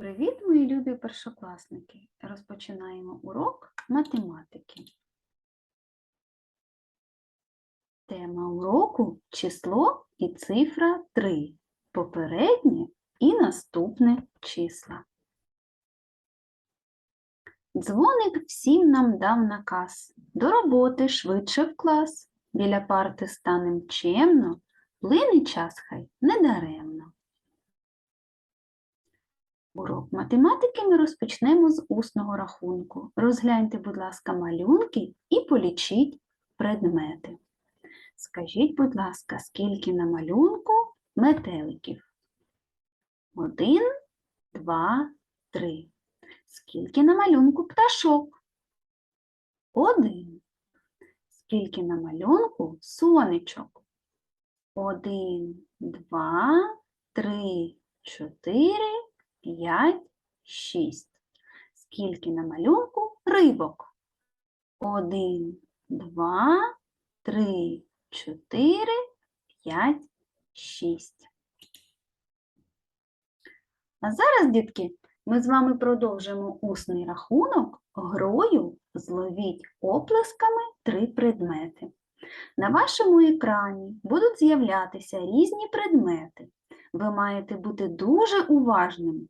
Привіт, мої любі першокласники! Розпочинаємо урок математики. Тема уроку число і цифра 3. Попереднє і наступне числа. Дзвоник всім нам дав наказ. До роботи швидше в клас. Біля парти станем чемно, плине час хай недаремно. Урок математики ми розпочнемо з усного рахунку. Розгляньте, будь ласка, малюнки і полічіть предмети. Скажіть, будь ласка, скільки на малюнку метеликів? Один, два, три. Скільки на малюнку пташок? Один. Скільки на малюнку сонечок? Один, два, три, чотири. 5, 6. Скільки на малюнку рибок? 1, 2, 3, 4, 5, 6. А зараз, дітки, ми з вами продовжимо усний рахунок грою зловіть оплесками три предмети. На вашому екрані будуть з'являтися різні предмети ви маєте бути дуже уважними.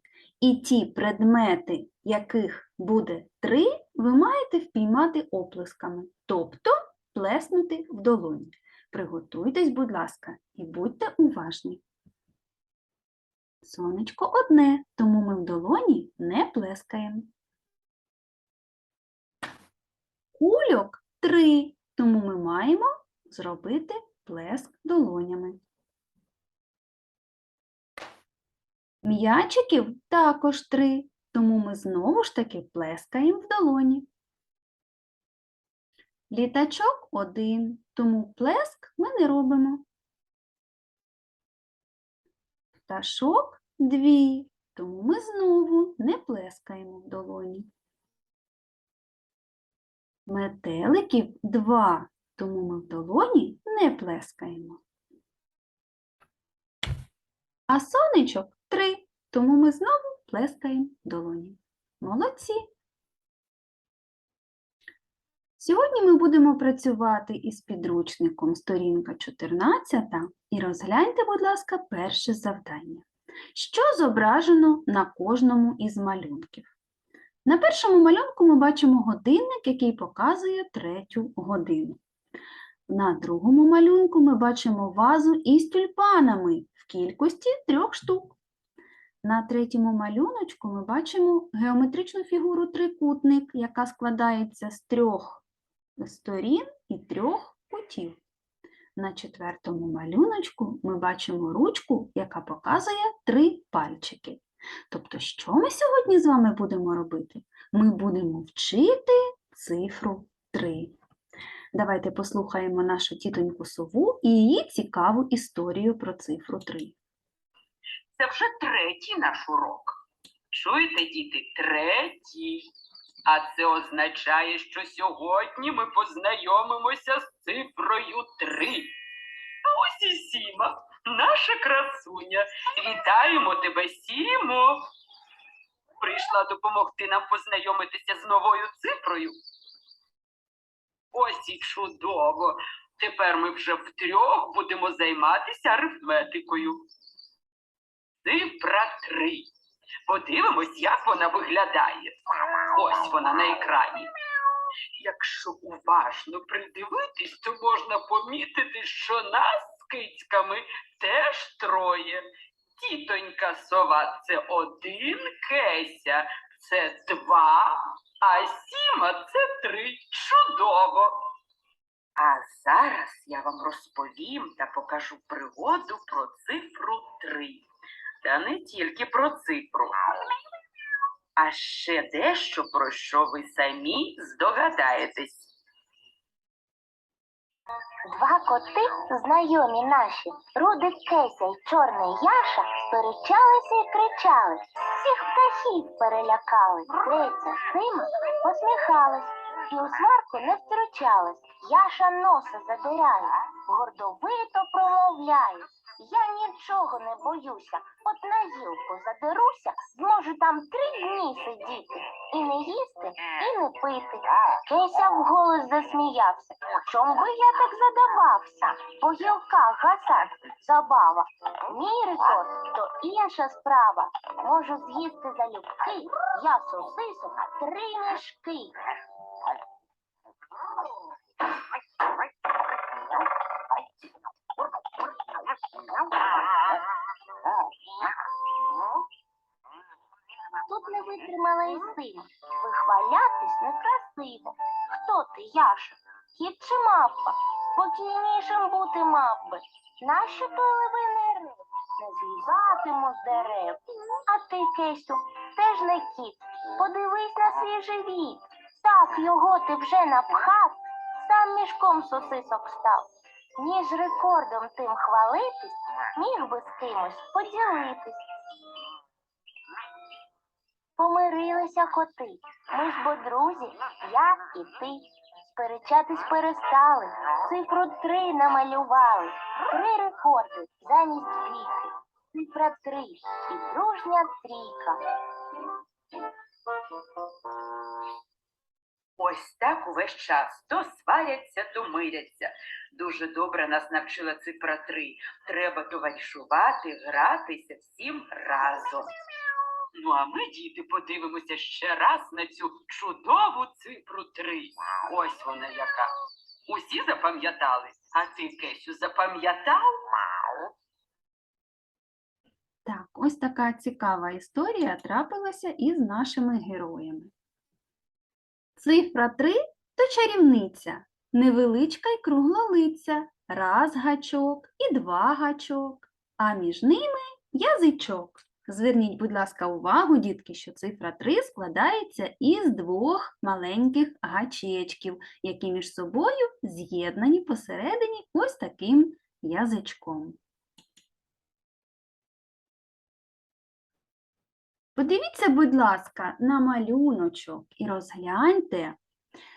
І ті предмети, яких буде три, ви маєте впіймати оплесками, тобто плеснути в долоні. Приготуйтесь, будь ласка, і будьте уважні. Сонечко одне, тому ми в долоні не плескаємо. Кульок три, тому ми маємо зробити плеск долонями. М'ячиків також три, тому ми знову ж таки плескаємо в долоні. Літачок один, тому плеск ми не робимо. Пташок дві, тому ми знову не плескаємо в долоні. Метеликів два, тому ми в долоні не плескаємо. А сонечок. Тому ми знову плескаємо долоні. Молодці! Сьогодні ми будемо працювати із підручником сторінка 14 і розгляньте, будь ласка, перше завдання. Що зображено на кожному із малюнків? На першому малюнку ми бачимо годинник, який показує третю годину. На другому малюнку ми бачимо вазу із тюльпанами в кількості трьох штук. На третьому малюночку ми бачимо геометричну фігуру трикутник, яка складається з трьох сторін і трьох кутів. На четвертому малюночку ми бачимо ручку, яка показує три пальчики. Тобто, що ми сьогодні з вами будемо робити? Ми будемо вчити цифру 3. Давайте послухаємо нашу тітоньку сову і її цікаву історію про цифру 3. Це вже третій наш урок. Чуєте, діти, третій. А це означає, що сьогодні ми познайомимося з цифрою три. А ось і Сіма, наша красуня. Вітаємо тебе, Сімо. Прийшла допомогти нам познайомитися з новою цифрою. Ось і чудово. Тепер ми вже втрьох будемо займатися арифметикою. Цифра 3. Подивимось, як вона виглядає. Ось вона на екрані. Якщо уважно придивитись, то можна помітити, що нас з кицьками теж троє. Тітонька сова це один, Кеся це два, а Сіма це три. Чудово! А зараз я вам розповім та покажу пригоду про цифру 3. Та не тільки про цифру, а ще дещо, про що ви самі здогадаєтесь. Два коти, знайомі наші, Рудик Кеся й Чорний Яша, сперечалися і кричали, всіх птахів перелякали. Криця Сима посміхалась і у сварку не втручалась. Яша носа задирає, гордовито промовляє. Я нічого не боюся. От на гілку задеруся, зможу там три дні сидіти. І не їсти, і не пити. Кеся вголос засміявся. Чом би я так задавався? По гілках гасать забава. Мій рекорд то інша справа. Можу з'їсти залюбки, я сосисок три мішки. Тут не витримала і сила. Вихвалятись некрасиво. Хто ти, Яша? Кіт чи мавпа? Спокійнішим бути мав би. Нащо той левиний риб? Не злізатиму з дерев. А ти, Кесю, теж не кіт. Подивись на свій живіт. Так його ти вже напхав, сам мішком сосисок став. Ніж рекордом тим хвалитись, міг би з кимось поділитись. Помирилися коти. Ми ж бо друзі, я і ти. Сперечатись перестали, цифру три намалювали. Три рекорди замість віки. Цифра три і дружня трійка. Ось так увесь час. То сваряться, то миряться. Дуже добре нас навчила цифра 3. Треба товаришувати, гратися всім разом. Ну а ми, діти, подивимося ще раз на цю чудову цифру 3. Ось вона яка. Усі запам'ятали, а ти, Кесю, запам'ятав? Так, ось така цікава історія трапилася із нашими героями. Цифра 3 то чарівниця, невеличка й круглолиця, раз гачок і два гачок, а між ними язичок. Зверніть, будь ласка, увагу, дітки, що цифра 3 складається із двох маленьких гачечків, які між собою з'єднані посередині ось таким язичком. Подивіться, будь ласка, на малюночок і розгляньте,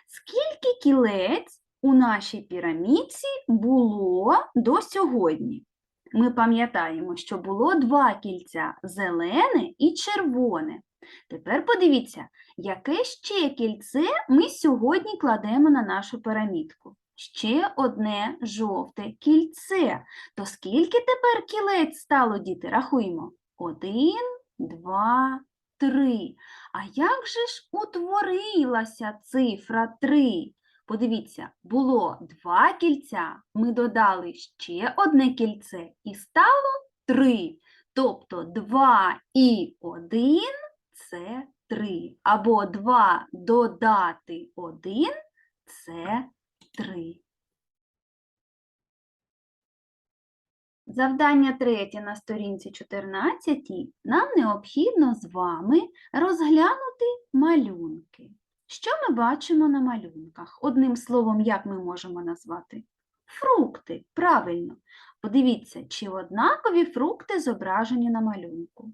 скільки кілець у нашій пірамідці було до сьогодні. Ми пам'ятаємо, що було два кільця зелене і червоне. Тепер подивіться, яке ще кільце ми сьогодні кладемо на нашу пірамідку. Ще одне жовте кільце. То скільки тепер кілець стало, діти? Рахуємо. Один, два, три. А як же ж утворилася цифра 3? Подивіться, було два кільця, ми додали ще одне кільце і стало 3. Тобто 2 і 1 – це 3. Або 2 додати 1 – це 3. Завдання третє на сторінці 14 нам необхідно з вами розглянути малюнки. Що ми бачимо на малюнках? Одним словом, як ми можемо назвати? Фрукти, правильно. Подивіться, чи однакові фрукти зображені на малюнку.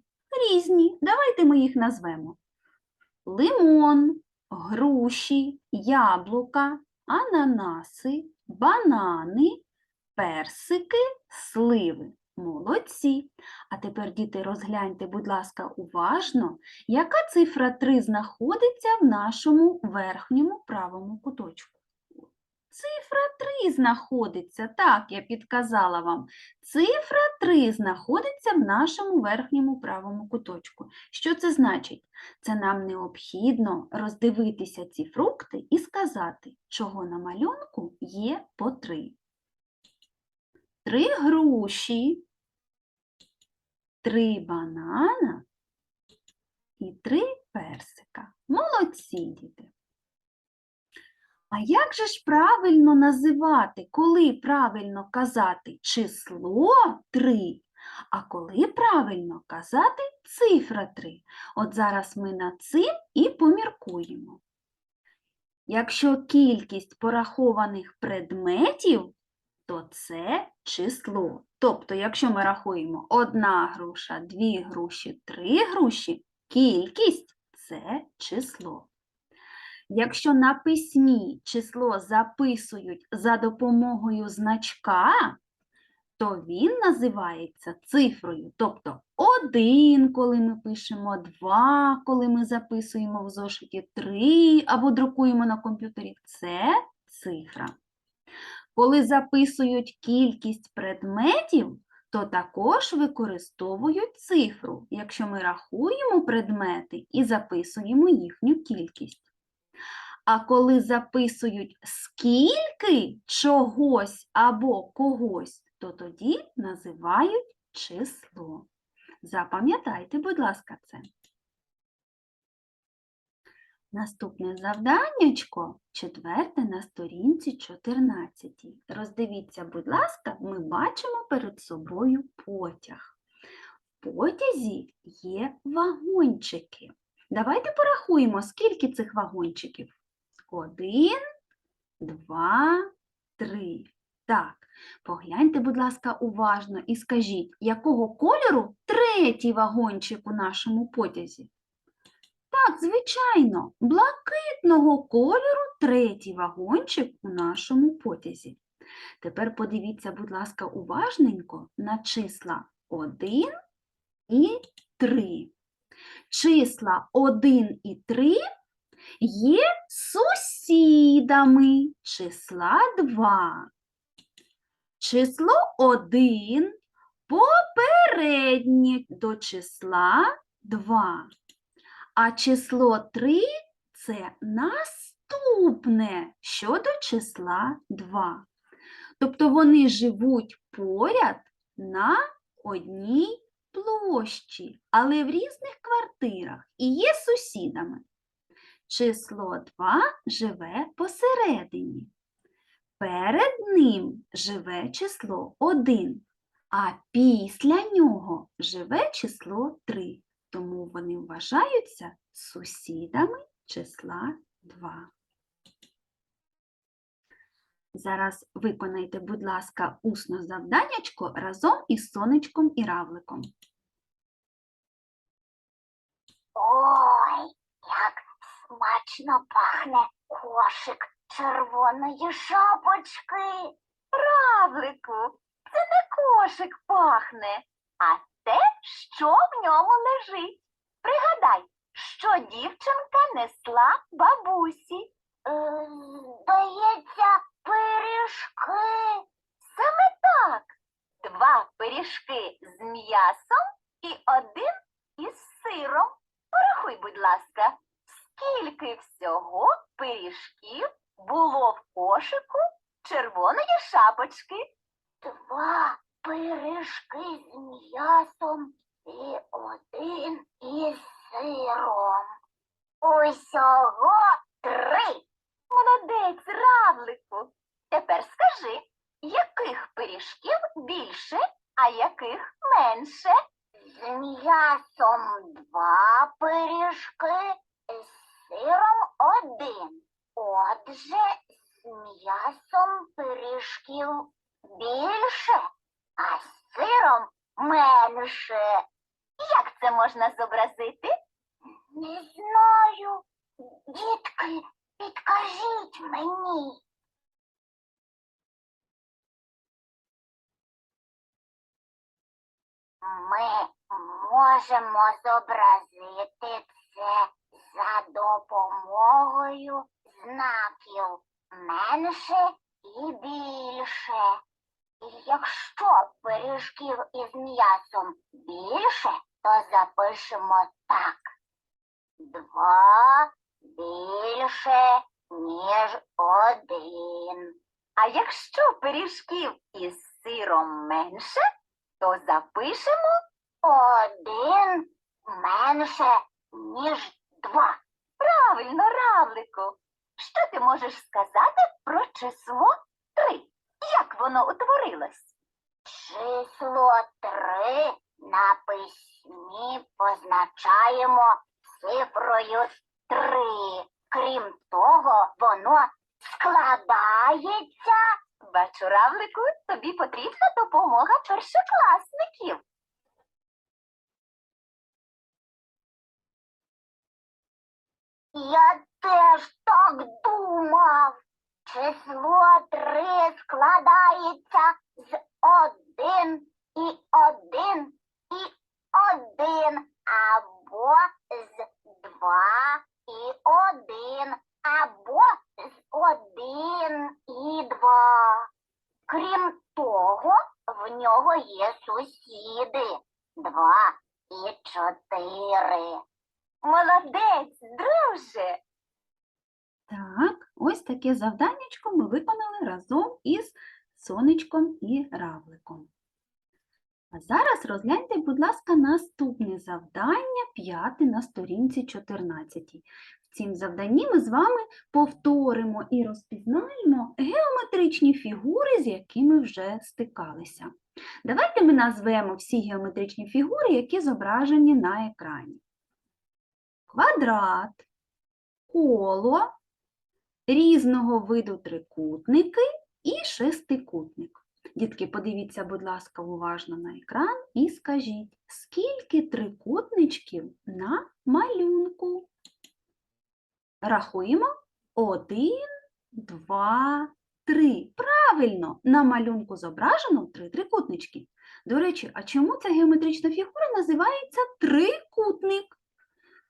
Різні. Давайте ми їх назвемо. Лимон, груші, яблука, ананаси, банани, персики, сливи. Молодці. А тепер, діти, розгляньте, будь ласка, уважно, яка цифра 3 знаходиться в нашому верхньому правому куточку. Цифра 3 знаходиться, так, я підказала вам. Цифра 3 знаходиться в нашому верхньому правому куточку. Що це значить? Це нам необхідно роздивитися ці фрукти і сказати, чого на малюнку є по 3. Три груші, три банана і три персика. Молодці, діти. А як же ж правильно називати, коли правильно казати число 3, а коли правильно казати цифра 3? От зараз ми над цим і поміркуємо. Якщо кількість порахованих предметів то це число. Тобто, якщо ми рахуємо одна груша, дві груші, три груші, кількість це число. Якщо на письмі число записують за допомогою значка, то він називається цифрою. Тобто 1, коли ми пишемо 2, коли ми записуємо в зошиті 3 або друкуємо на комп'ютері, це цифра. Коли записують кількість предметів, то також використовують цифру, якщо ми рахуємо предмети і записуємо їхню кількість. А коли записують скільки чогось або когось, то тоді називають число. Запам'ятайте, будь ласка, це. Наступне завданнячко, четверте на сторінці 14. Роздивіться, будь ласка, ми бачимо перед собою потяг. В потязі є вагончики. Давайте порахуємо, скільки цих вагончиків. Один, два, три. Так, погляньте, будь ласка, уважно і скажіть, якого кольору третій вагончик у нашому потязі? Так, звичайно, блакитного кольору третій вагончик у нашому потязі. Тепер подивіться, будь ласка, уважненько на числа 1 і 3. Числа 1 і 3 є сусідами числа 2. Число 1 попереднє до числа 2. А число 3 це наступне щодо числа 2. Тобто вони живуть поряд на одній площі, але в різних квартирах і є сусідами. Число 2 живе посередині. Перед ним живе число 1, а після нього живе число 3 тому вони вважаються сусідами числа 2. Зараз виконайте, будь ласка, усно завданнячко разом із сонечком і равликом. Ой, як смачно пахне кошик червоної шапочки. Равлику, це не кошик пахне, а те, що в ньому лежить. Пригадай, що дівчинка несла бабусі. Здається, пиріжки. Саме так. Два пиріжки з м'ясом і один із сиром. Порахуй, будь ласка, скільки всього пиріжків було в кошику червоної шапочки? Два пиріжки з м'ясом і один із сиром. Усього три. Молодець, равлику. Тепер скажи, яких пиріжків більше, а яких менше? З м'ясом два пиріжки, з сиром один. Отже, з м'ясом пиріжків більше, а з сиром менше. Як це можна зобразити? Не знаю. Дітки, підкажіть мені. Ми можемо зобразити це за допомогою знаків менше і більше. І якщо пиріжків із м'ясом більше, то запишемо так. Два більше, ніж один. А якщо пиріжків із сиром менше, то запишемо один менше, ніж два. Правильно, равлику. Що ти можеш сказати про число три? Як воно утворилось? Число три на письмі позначаємо цифрою три. Крім того, воно складається. Бачу, равлику, тобі потрібна допомога першокласників. Я теж так думав. Число три складається з один, і один, і один, або з два і один, або з один і два. Крім того, в нього є сусіди два і чотири. Молодець, друже. Так, ось таке завданнячко ми виконали разом із сонечком і равликом. А зараз розгляньте, будь ласка, наступне завдання, п'яте на сторінці 14. В цім завданні ми з вами повторимо і розпізнаємо геометричні фігури, з якими вже стикалися. Давайте ми назвемо всі геометричні фігури, які зображені на екрані. Квадрат, коло, різного виду трикутники і шестикутник. Дітки, подивіться, будь ласка, уважно на екран і скажіть, скільки трикутничків на малюнку? Рахуємо. Один, два, три. Правильно, на малюнку зображено три трикутнички. До речі, а чому ця геометрична фігура називається трикутник?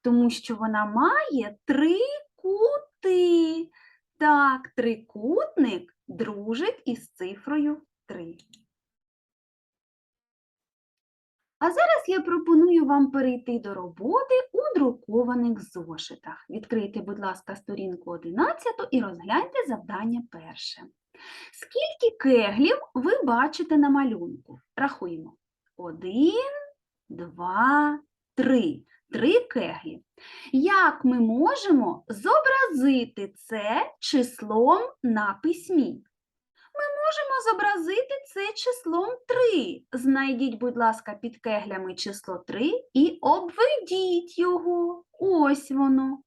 Тому що вона має три кути. Так, трикутник дружить із цифрою 3. А зараз я пропоную вам перейти до роботи у друкованих зошитах. Відкрийте, будь ласка, сторінку 11 і розгляньте завдання перше. Скільки кеглів ви бачите на малюнку? Рахуємо. Один, два, три. Три кеглі. Як ми можемо зобразити це числом на письмі? Ми можемо зобразити це числом 3. Знайдіть, будь ласка, під кеглями число 3 і обведіть його. Ось воно.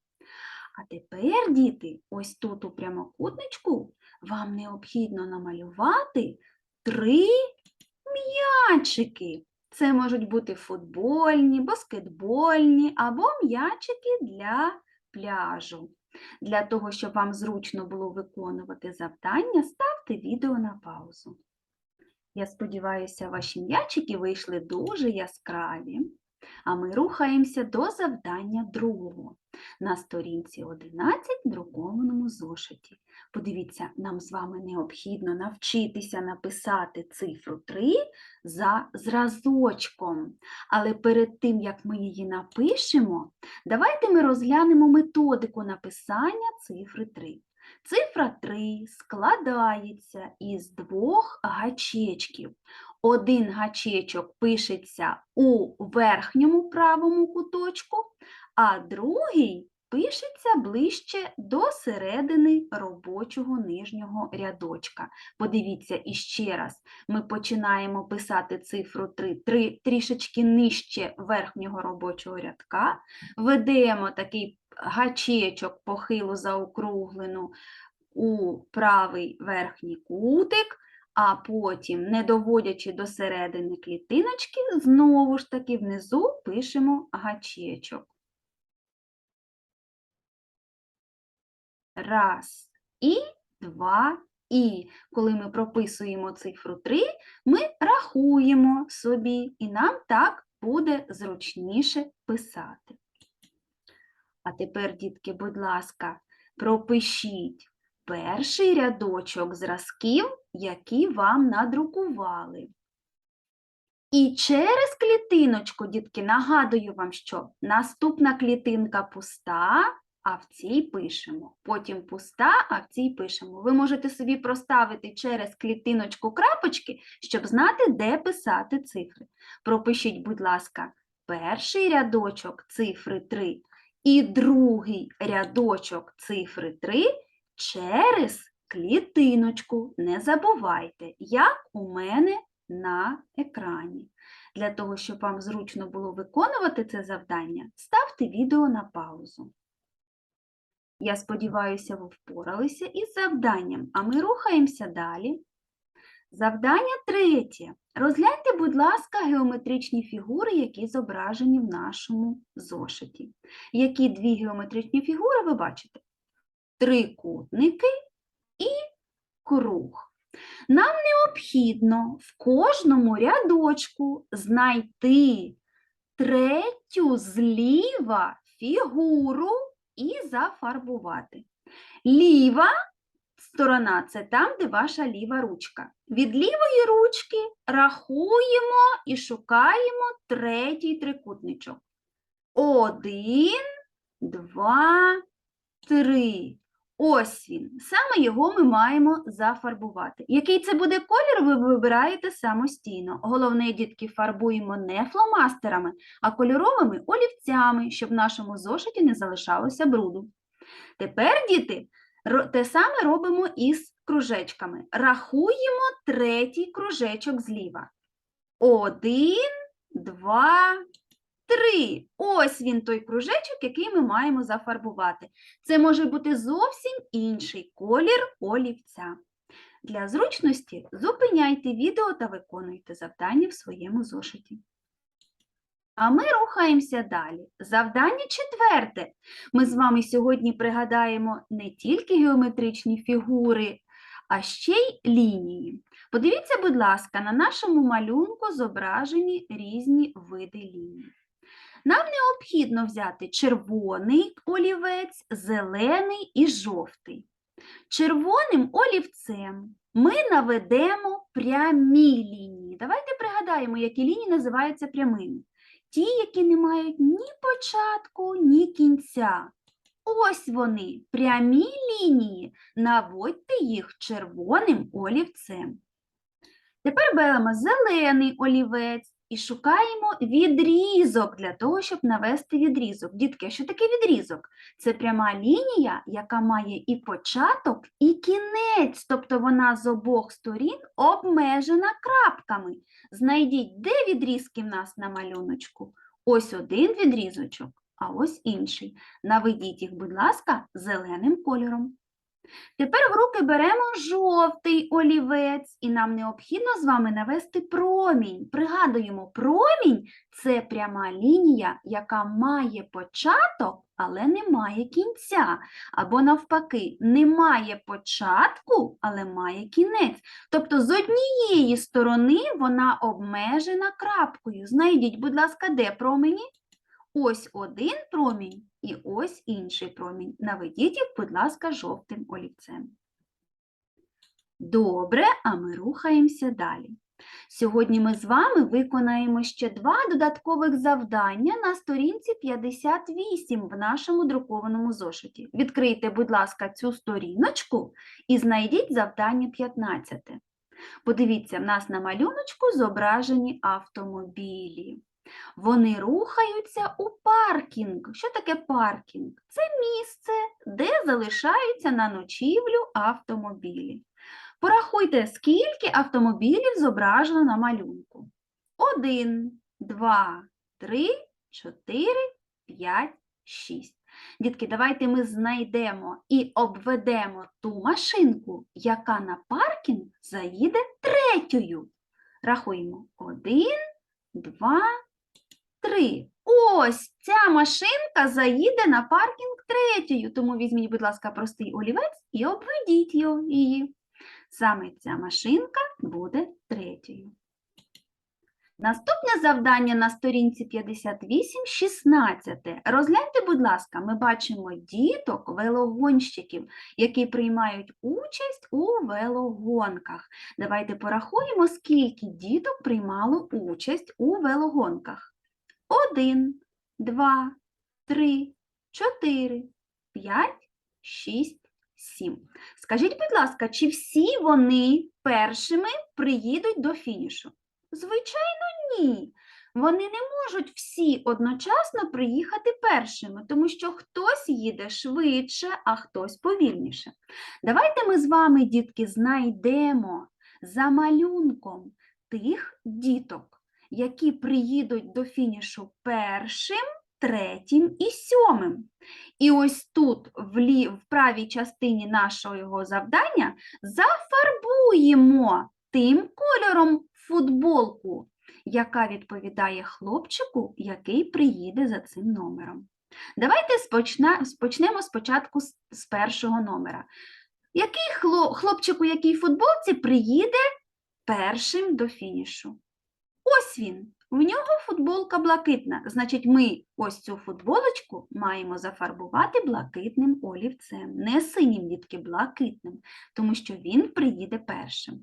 А тепер, діти, ось тут у прямокутничку вам необхідно намалювати три м'ячики. Це можуть бути футбольні, баскетбольні або м'ячики для пляжу. Для того, щоб вам зручно було виконувати завдання, ставте відео на паузу. Я сподіваюся, ваші м'ячики вийшли дуже яскраві. А ми рухаємося до завдання другого на сторінці 11 в друкованому зошиті. Подивіться, нам з вами необхідно навчитися написати цифру 3 за зразочком. Але перед тим, як ми її напишемо, давайте ми розглянемо методику написання цифри 3. Цифра 3 складається із двох гачечків. Один гачечок пишеться у верхньому правому куточку, а другий пишеться ближче до середини робочого нижнього рядочка. Подивіться іще раз, ми починаємо писати цифру 3, 3 трішечки нижче верхнього робочого рядка, ведемо такий гачечок похилу заокруглену у правий верхній кутик, а потім, не доводячи до середини клітиночки, знову ж таки внизу пишемо гачечок. Раз і два і. Коли ми прописуємо цифру 3, ми рахуємо собі, і нам так буде зручніше писати. А тепер, дітки, будь ласка, пропишіть перший рядочок зразків, які вам надрукували. І через клітиночку, дітки, нагадую вам, що наступна клітинка пуста, а в цій пишемо. Потім пуста, а в цій пишемо. Ви можете собі проставити через клітиночку крапочки, щоб знати, де писати цифри. Пропишіть, будь ласка, перший рядочок цифри 3 і другий рядочок цифри 3 через клітиночку. Не забувайте, як у мене на екрані. Для того, щоб вам зручно було виконувати це завдання, ставте відео на паузу. Я сподіваюся, ви впоралися із завданням, а ми рухаємося далі. Завдання третє. Розгляньте, будь ласка, геометричні фігури, які зображені в нашому зошиті. Які дві геометричні фігури ви бачите? Трикутники і круг. Нам необхідно в кожному рядочку знайти третю зліва фігуру і зафарбувати. Ліва сторона це там, де ваша ліва ручка. Від лівої ручки рахуємо і шукаємо третій трикутничок. Один, два, три. Ось він. Саме його ми маємо зафарбувати. Який це буде колір, ви вибираєте самостійно. Головне, дітки, фарбуємо не фломастерами, а кольоровими олівцями, щоб в нашому зошиті не залишалося бруду. Тепер, діти, те саме робимо із кружечками. Рахуємо третій кружечок зліва. Один, два, три. Ось він той кружечок, який ми маємо зафарбувати. Це може бути зовсім інший колір олівця. Для зручності зупиняйте відео та виконуйте завдання в своєму зошиті. А ми рухаємося далі. Завдання четверте. Ми з вами сьогодні пригадаємо не тільки геометричні фігури, а ще й лінії. Подивіться, будь ласка, на нашому малюнку зображені різні види ліній. Нам необхідно взяти червоний олівець, зелений і жовтий. Червоним олівцем ми наведемо прямі лінії. Давайте пригадаємо, які лінії називаються прямими. Ті, які не мають ні початку, ні кінця. Ось вони, прямі лінії. Наводьте їх червоним олівцем. Тепер беремо зелений олівець і шукаємо відрізок для того, щоб навести відрізок. Дітки, а що таке відрізок? Це пряма лінія, яка має і початок, і кінець, тобто вона з обох сторін обмежена крапками. Знайдіть, де відрізки в нас на малюночку. Ось один відрізочок, а ось інший. Наведіть їх, будь ласка, зеленим кольором. Тепер в руки беремо жовтий олівець, і нам необхідно з вами навести промінь. Пригадуємо, промінь це пряма лінія, яка має початок, але не має кінця. Або навпаки, не має початку, але має кінець. Тобто з однієї сторони вона обмежена крапкою. Знайдіть, будь ласка, де промені? Ось один промінь і ось інший промінь. Наведіть їх, будь ласка, жовтим олівцем. Добре, а ми рухаємося далі. Сьогодні ми з вами виконаємо ще два додаткових завдання на сторінці 58 в нашому друкованому зошиті. Відкрийте, будь ласка, цю сторіночку і знайдіть завдання 15. Подивіться, в нас на малюночку зображені автомобілі. Вони рухаються у паркінг. Що таке паркінг? Це місце, де залишаються на ночівлю автомобілі. Порахуйте, скільки автомобілів зображено на малюнку. Один, два, три, чотири, п'ять, шість. Дітки, давайте ми знайдемо і обведемо ту машинку, яка на паркінг заїде третьою. Рахуємо. Один, два, три. Ось ця машинка заїде на паркінг третьою. Тому візьміть, будь ласка, простий олівець і обведіть її. Саме ця машинка буде третьою. Наступне завдання на сторінці 58, 16. Розгляньте, будь ласка, ми бачимо діток, велогонщиків, які приймають участь у велогонках. Давайте порахуємо, скільки діток приймало участь у велогонках. Один, два, три, чотири, п'ять, шість, сім. Скажіть, будь ласка, чи всі вони першими приїдуть до фінішу? Звичайно, ні. Вони не можуть всі одночасно приїхати першими, тому що хтось їде швидше, а хтось повільніше. Давайте ми з вами, дітки, знайдемо за малюнком тих діток, які приїдуть до фінішу першим, третім і сьомим. І ось тут, в, лі... в правій частині нашого завдання, зафарбуємо тим кольором футболку, яка відповідає хлопчику, який приїде за цим номером. Давайте спочна... почнемо спочатку з, з першого номера. Який хло- хлопчик у якій футболці приїде першим до фінішу? Ось він. В нього футболка блакитна. Значить, ми ось цю футболочку маємо зафарбувати блакитним олівцем. Не синім, дітки, блакитним, тому що він приїде першим.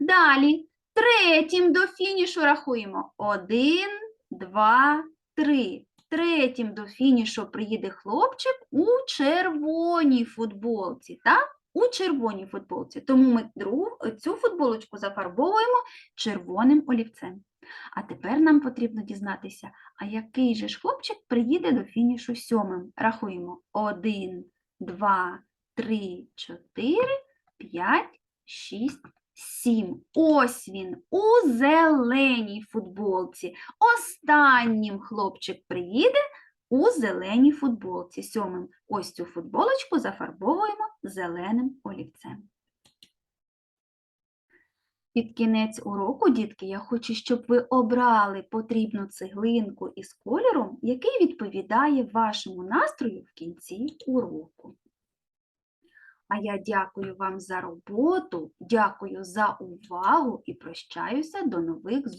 Далі, третім до фінішу рахуємо. Один, два, три. Третім до фінішу приїде хлопчик у червоній футболці. Так? У червоній футболці. Тому ми другу, цю футболочку зафарбовуємо червоним олівцем. А тепер нам потрібно дізнатися, а який же ж хлопчик приїде до фінішу сьомим. Рахуємо. Один, два, три, чотири, п'ять, шість, сім. Ось він у зеленій футболці. Останнім хлопчик приїде у зеленій футболці. Сьомим ось цю футболочку зафарбовуємо зеленим олівцем. Під кінець уроку, дітки, я хочу, щоб ви обрали потрібну цеглинку із кольором, який відповідає вашому настрою в кінці уроку. А я дякую вам за роботу, дякую за увагу і прощаюся до нових зустрічей.